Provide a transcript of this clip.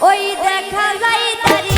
ওই দেখা যায় তারি